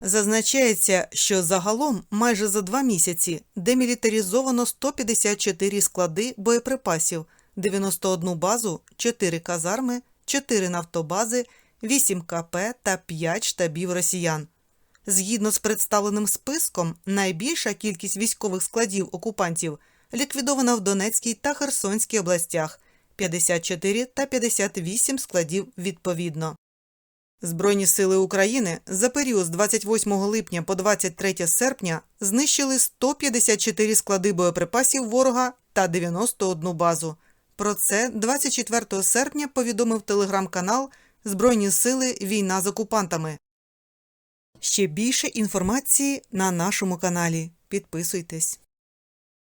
Зазначається, що загалом майже за два місяці демілітаризовано 154 склади боєприпасів, 91 базу, 4 казарми, 4 нафтобази, 8 КП та 5 штабів росіян. Згідно з представленим списком, найбільша кількість військових складів окупантів ліквідована в Донецькій та Херсонській областях 54 та 58 складів відповідно. Збройні сили України за період з 28 липня по 23 серпня знищили 154 склади боєприпасів ворога та 91 базу. Про це 24 серпня повідомив телеграм-канал Збройні сили Війна з окупантами. Ще більше інформації на нашому каналі. Підписуйтесь.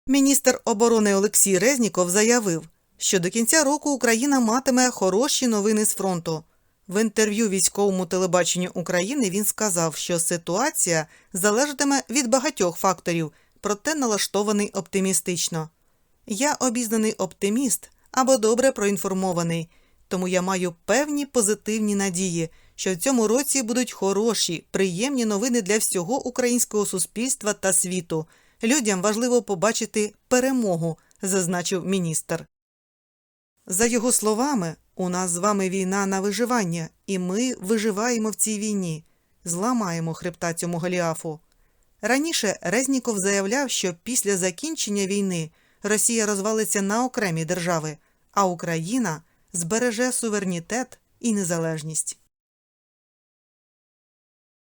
Міністр оборони Олексій Резніков заявив, що до кінця року Україна матиме хороші новини з фронту. В інтерв'ю військовому телебаченню України він сказав, що ситуація залежатиме від багатьох факторів, проте налаштований оптимістично. Я обізнаний оптиміст або добре проінформований, тому я маю певні позитивні надії, що в цьому році будуть хороші, приємні новини для всього українського суспільства та світу. Людям важливо побачити перемогу, зазначив міністр. За його словами, у нас з вами війна на виживання, і ми виживаємо в цій війні, зламаємо хребта цьому Голіафу. Раніше Резніков заявляв, що після закінчення війни Росія розвалиться на окремі держави, а Україна збереже суверенітет і незалежність.